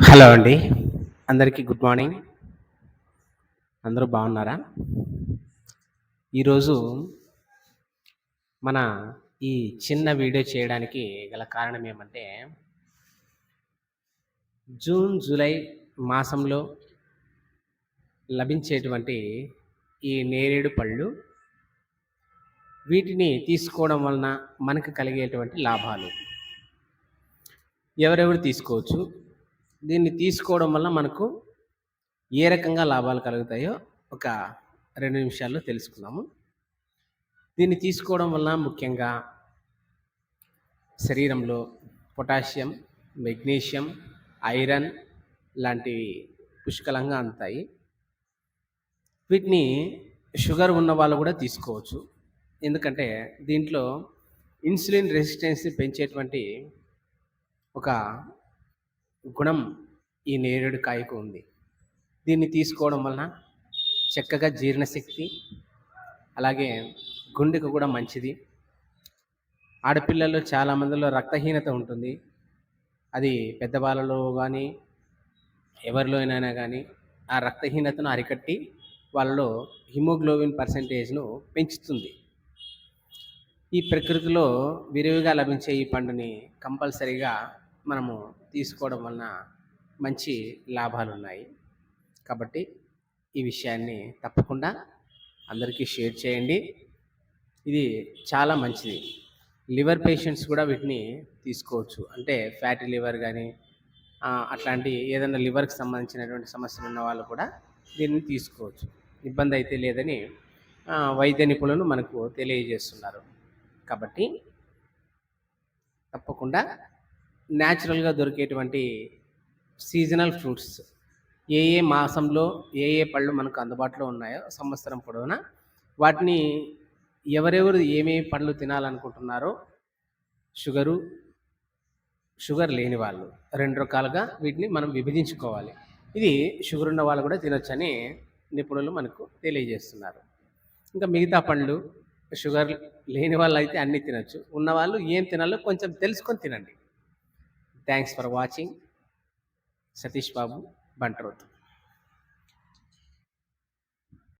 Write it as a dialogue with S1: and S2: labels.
S1: Hello అండి. అందరికీ good morning అందరూ బాగున్నారా? ఈరోజు మన ఈ చిన్న వీడియో చేయడానికి గల కారణం ఏమంటే జూన్ జూలై మాసంలో లభించేటువంటి ఈ నేరేడు పళ్ళు వీటిని తీసుకోవడం వలన మనకు కలిగేటువంటి లాభాలు. ఎవరెవరు తీసుకోవచ్చు? దీన్ని తీసుకోవడం వల్ల మనకు ఏ రకంగా లాభాలు కలుగుతాయో ఒక రెండు నిమిషాల్లో తెలుసుకుందాము. దీన్ని తీసుకోవడం వల్ల ముఖ్యంగా శరీరంలో పొటాషియం మెగ్నీషియం ఐరన్ లాంటివి పుష్కలంగా అందుతాయి. వీటిని షుగర్ ఉన్న వాళ్ళు కూడా తీసుకోవచ్చు. ఎందుకంటే దీంట్లో ఇన్సులిన్ రెసిస్టెన్స్ని పెంచేటువంటి ఒక గుణం ఈ నేరేడు కాయకు ఉంది. దీన్ని తీసుకోవడం వలన చక్కగా జీర్ణశక్తి అలాగే గుండెకు కూడా మంచిది. ఆడపిల్లల్లో చాలా మందిలో రక్తహీనత ఉంటుంది. అది పెద్దవాళ్ళలో కానీ ఎవరిలో అయినా కానీ ఆ రక్తహీనతను అరికట్టి వాళ్ళలో హిమోగ్లోబిన్ పర్సంటేజ్ను పెంచుతుంది. ఈ ప్రకృతిలో విరివిగా లభించే ఈ పండుని కంపల్సరీగా మనము తీసుకోవడం వలన మంచి లాభాలు ఉన్నాయి కాబట్టి ఈ విషయాన్ని తప్పకుండా అందరికీ షేర్ చేయండి. ఇది చాలా మంచిది. లివర్ పేషెంట్స్ కూడా వీటిని తీసుకోవచ్చు. అంటే ఫ్యాటీ లివర్ కానీ అట్లాంటి ఏదైనా లివర్కి సంబంధించినటువంటి సమస్యలు ఉన్న వాళ్ళు కూడా దీన్ని తీసుకోవచ్చు. ఇబ్బంది అయితే లేదని వైద్య నిపుణులు మనకు తెలియజేస్తున్నారు. కాబట్టి తప్పకుండా న్యాచురల్గా దొరికేటువంటి సీజనల్ ఫ్రూట్స్ ఏ ఏ మాసంలో ఏ ఏ పళ్ళు మనకు అందుబాటులో ఉన్నాయో సంవత్సరం పొడవునా వాటిని ఎవరెవరు ఏమేమి పండ్లు తినాలనుకుంటున్నారో షుగరు షుగర్ లేని వాళ్ళు రెండు రకాలుగా వీటిని మనం విభజించుకోవాలి. ఇది షుగర్ ఉన్న వాళ్ళు కూడా తినొచ్చని నిపుణులు మనకు తెలియజేస్తున్నారు. ఇంకా మిగతా పండ్లు షుగర్ లేని వాళ్ళు అయితే అన్నీ తినొచ్చు. ఉన్నవాళ్ళు ఏం తినాలో కొంచెం తెలుసుకొని తినండి. Thanks for watching Satish Babu Bantrot.